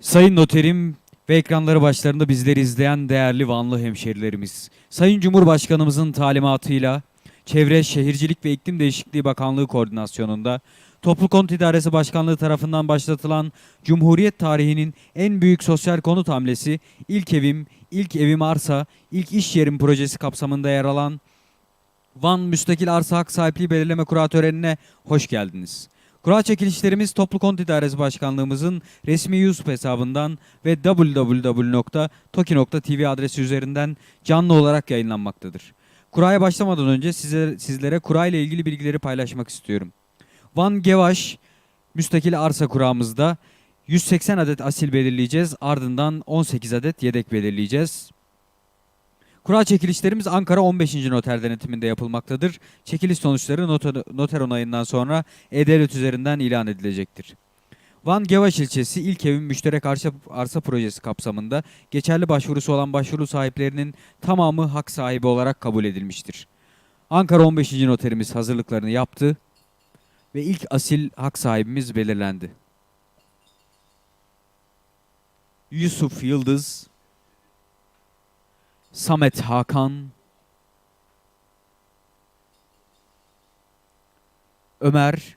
Sayın noterim ve ekranları başlarında bizleri izleyen değerli Vanlı hemşerilerimiz. Sayın Cumhurbaşkanımızın talimatıyla Çevre, Şehircilik ve İklim Değişikliği Bakanlığı koordinasyonunda Toplu Konut İdaresi Başkanlığı tarafından başlatılan Cumhuriyet tarihinin en büyük sosyal konut hamlesi İlk Evim, İlk Evim Arsa, İlk İş Yerim projesi kapsamında yer alan Van Müstakil Arsa Hak Sahipliği Belirleme Kura törenine hoş geldiniz. Kura çekilişlerimiz Toplu Konut İdaresi Başkanlığımızın resmi YouTube hesabından ve www.toki.tv adresi üzerinden canlı olarak yayınlanmaktadır. Kuraya başlamadan önce size, sizlere kura ile ilgili bilgileri paylaşmak istiyorum. Van Gevaş müstakil arsa kuramızda 180 adet asil belirleyeceğiz. Ardından 18 adet yedek belirleyeceğiz. Kura çekilişlerimiz Ankara 15. Noter denetiminde yapılmaktadır. Çekiliş sonuçları noter, noter onayından sonra E-Devlet üzerinden ilan edilecektir. Van Gevaş ilçesi ilk evin müşterek arsa, arsa projesi kapsamında geçerli başvurusu olan başvuru sahiplerinin tamamı hak sahibi olarak kabul edilmiştir. Ankara 15. noterimiz hazırlıklarını yaptı ve ilk asil hak sahibimiz belirlendi. Yusuf Yıldız, Samet Hakan, Ömer,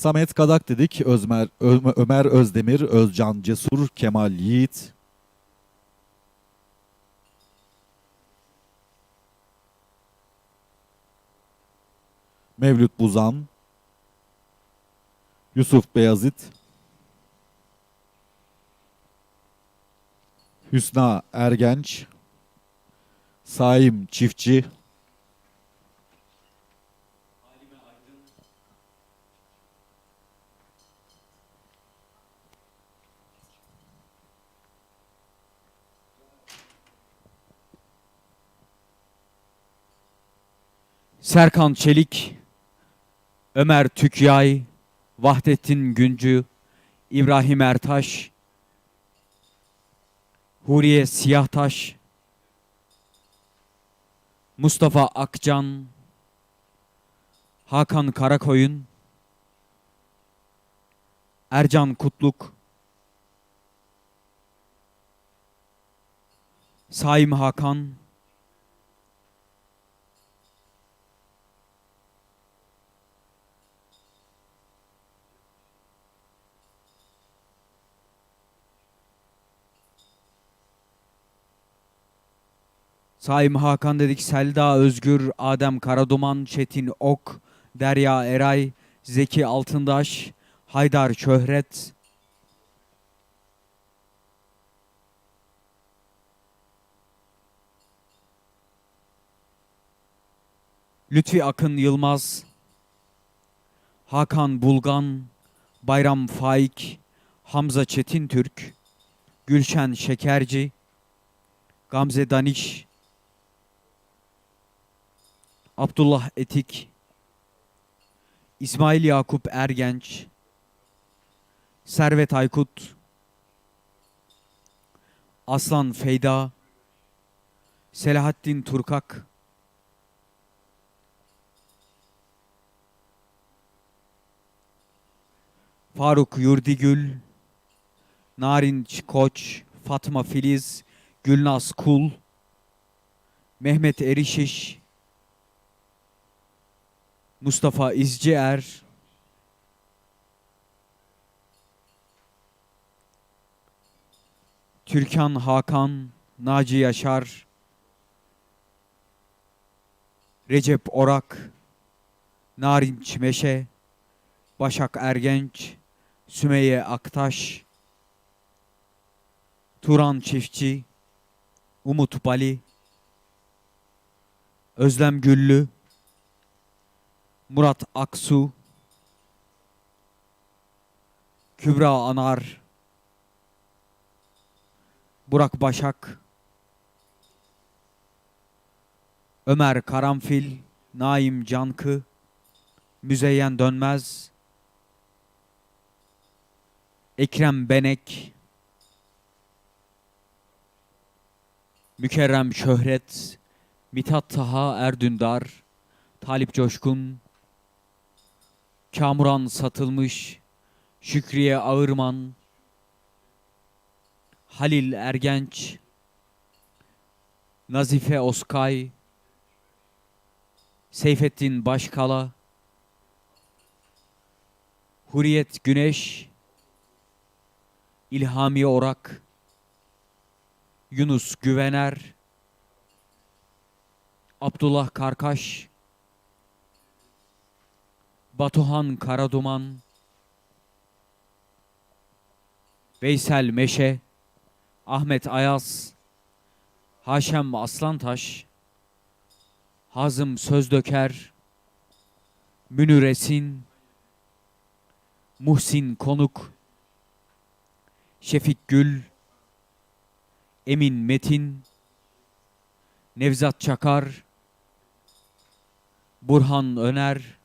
Samet Kadak dedik. Özmer, Ö- Ömer Özdemir, Özcan Cesur, Kemal Yiğit. Mevlüt Buzan. Yusuf Beyazıt. Hüsna Ergenç. Saim Çiftçi. Serkan Çelik, Ömer Tükyay, Vahdettin Güncü, İbrahim Ertaş, Huriye Siyahtaş, Mustafa Akcan, Hakan Karakoyun, Ercan Kutluk, Saim Hakan, Saim Hakan dedik. Selda Özgür, Adem Karaduman, Çetin Ok, Derya Eray, Zeki Altındaş, Haydar Şöhret, Lütfi Akın Yılmaz, Hakan Bulgan, Bayram Faik, Hamza Çetin Türk, Gülşen Şekerci, Gamze Daniş, Abdullah Etik, İsmail Yakup Ergenç, Servet Aykut, Aslan Feyda, Selahattin Turkak, Faruk Yurdigül, Narin Koç, Fatma Filiz, Gülnaz Kul, Mehmet Erişiş, Mustafa İzcier, Türkan Hakan, Naci Yaşar, Recep Orak, Narinç Meşe, Başak Ergenç, Sümeyye Aktaş, Turan Çiftçi, Umut Bali, Özlem Güllü, Murat Aksu, Kübra Anar, Burak Başak, Ömer Karanfil, Naim Cankı, Müzeyyen Dönmez, Ekrem Benek, Mükerrem Şöhret, Mithat Taha Erdündar, Talip Coşkun, Kamuran Satılmış, Şükriye Ağırman, Halil Ergenç, Nazife Oskay, Seyfettin Başkala, Hurriyet Güneş, İlhami Orak, Yunus Güvener, Abdullah Karkaş, Batuhan Karaduman, Veysel Meşe, Ahmet Ayaz, Haşem Aslantaş, Hazım Sözdöker, Münir Esin, Muhsin Konuk, Şefik Gül, Emin Metin, Nevzat Çakar, Burhan Öner,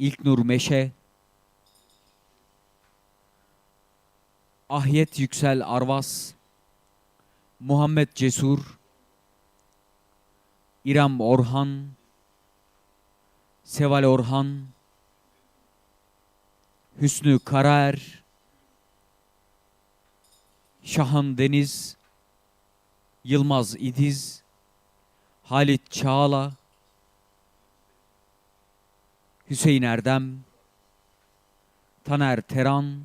İlknur Meşe, Ahyet Yüksel Arvas, Muhammed Cesur, İrem Orhan, Seval Orhan, Hüsnü Karaer, Şahan Deniz, Yılmaz İdiz, Halit Çağla, Hüseyin Erdem, Taner Teran,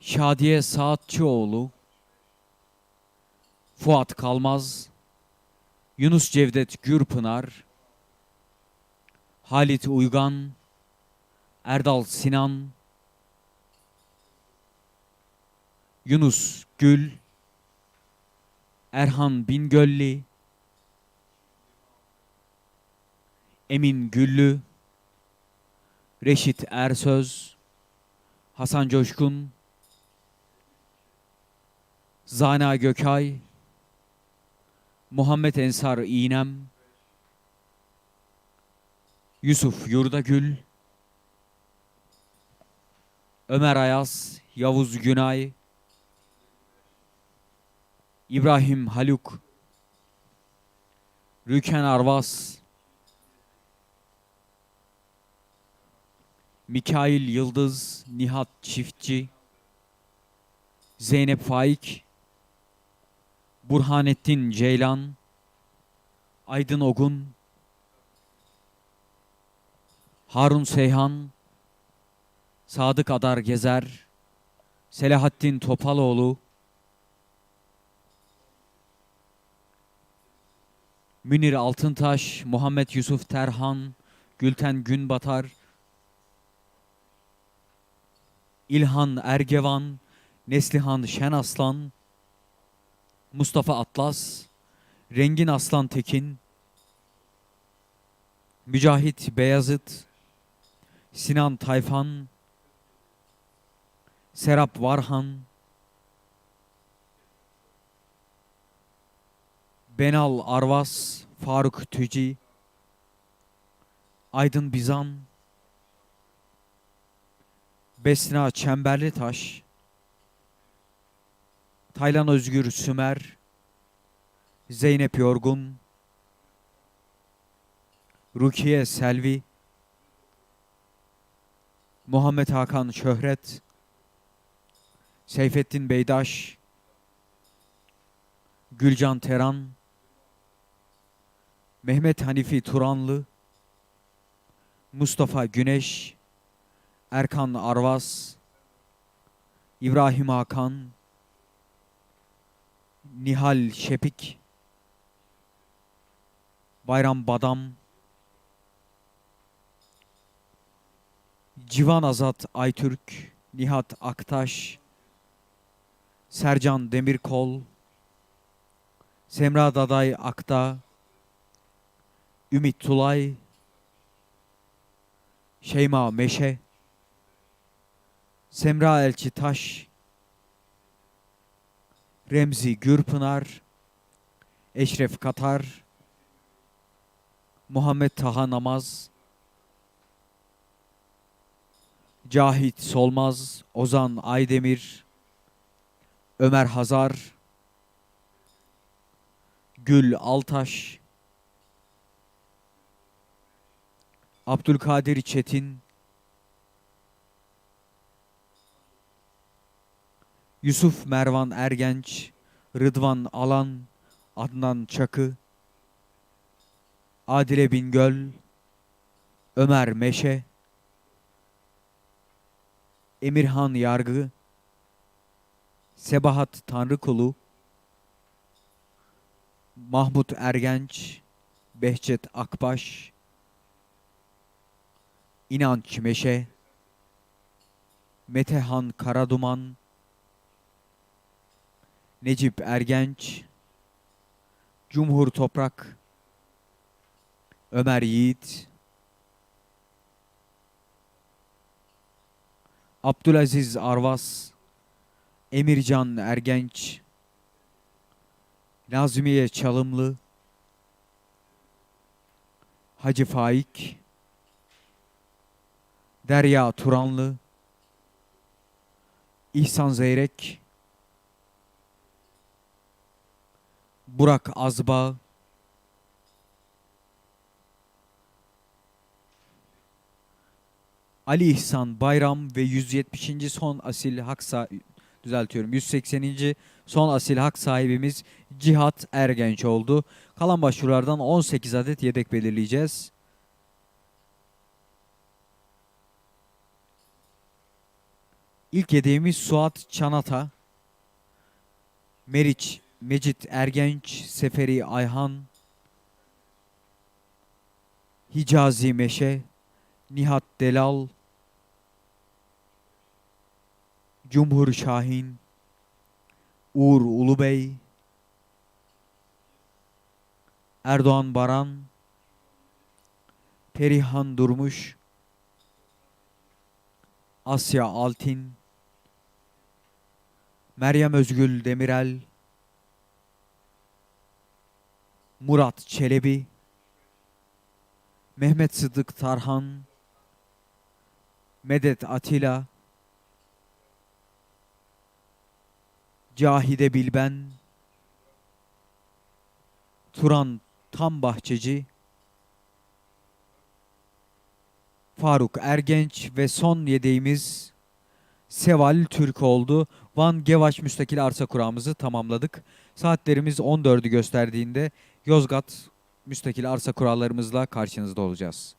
Şadiye Saatçıoğlu, Fuat Kalmaz, Yunus Cevdet Gürpınar, Halit Uygan, Erdal Sinan, Yunus Gül, Erhan Bingölli, Emin Güllü, Reşit Ersöz, Hasan Coşkun, Zana Gökay, Muhammed Ensar İğnem, Yusuf Yurdagül, Ömer Ayaz, Yavuz Günay, İbrahim Haluk, Rüken Arvas, Mikail Yıldız, Nihat Çiftçi, Zeynep Faik, Burhanettin Ceylan, Aydın Ogun, Harun Seyhan, Sadık Adar Gezer, Selahattin Topaloğlu, Münir Altıntaş, Muhammed Yusuf Terhan, Gülten Günbatar, İlhan Ergevan, Neslihan Şenaslan, Mustafa Atlas, Rengin Aslan Tekin, Mücahit Beyazıt, Sinan Tayfan, Serap Varhan, Benal Arvas, Faruk Tüci, Aydın Bizan, Besna Çemberlitaş, Taylan Özgür Sümer, Zeynep Yorgun, Rukiye Selvi, Muhammed Hakan Şöhret, Seyfettin Beydaş, Gülcan Teran, Mehmet Hanifi Turanlı, Mustafa Güneş, Erkan Arvas, İbrahim Hakan, Nihal Şepik, Bayram Badam, Civan Azat Aytürk, Nihat Aktaş, Sercan Demirkol, Semra Daday Akta, Ümit Tulay, Şeyma Meşe, Semra Elçi Taş, Remzi Gürpınar, Eşref Katar, Muhammed Taha Namaz, Cahit Solmaz, Ozan Aydemir, Ömer Hazar, Gül Altaş, Abdülkadir Çetin, Yusuf Mervan Ergenç, Rıdvan Alan, Adnan Çakı, Adile Bingöl, Ömer Meşe, Emirhan Yargı, Sebahat Tanrıkulu, Mahmut Ergenç, Behçet Akbaş, İnanç Meşe, Metehan Karaduman, Necip Ergenç, Cumhur Toprak, Ömer Yiğit, Abdülaziz Arvas, Emircan Ergenç, Nazmiye Çalımlı, Hacı Faik, Derya Turanlı, İhsan Zeyrek, Burak Azba, Ali İhsan Bayram ve 170. son asil hak düzeltiyorum 180. son asil hak sahibimiz Cihat Ergenç oldu. Kalan başvurulardan 18 adet yedek belirleyeceğiz. İlk yedeğimiz Suat Çanata. Meriç Mecit Ergenç, Seferi Ayhan, Hicazi Meşe, Nihat Delal, Cumhur Şahin, Uğur Ulubey, Erdoğan Baran, Perihan Durmuş, Asya Altin, Meryem Özgül Demirel, Murat Çelebi, Mehmet Sıddık Tarhan, Medet Atilla, Cahide Bilben, Turan Tam Bahçeci, Faruk Ergenç ve son yedeğimiz Seval Türk oldu. Van Gevaş müstakil arsa kurağımızı tamamladık. Saatlerimiz 14'ü gösterdiğinde Yozgat müstakil arsa kurallarımızla karşınızda olacağız.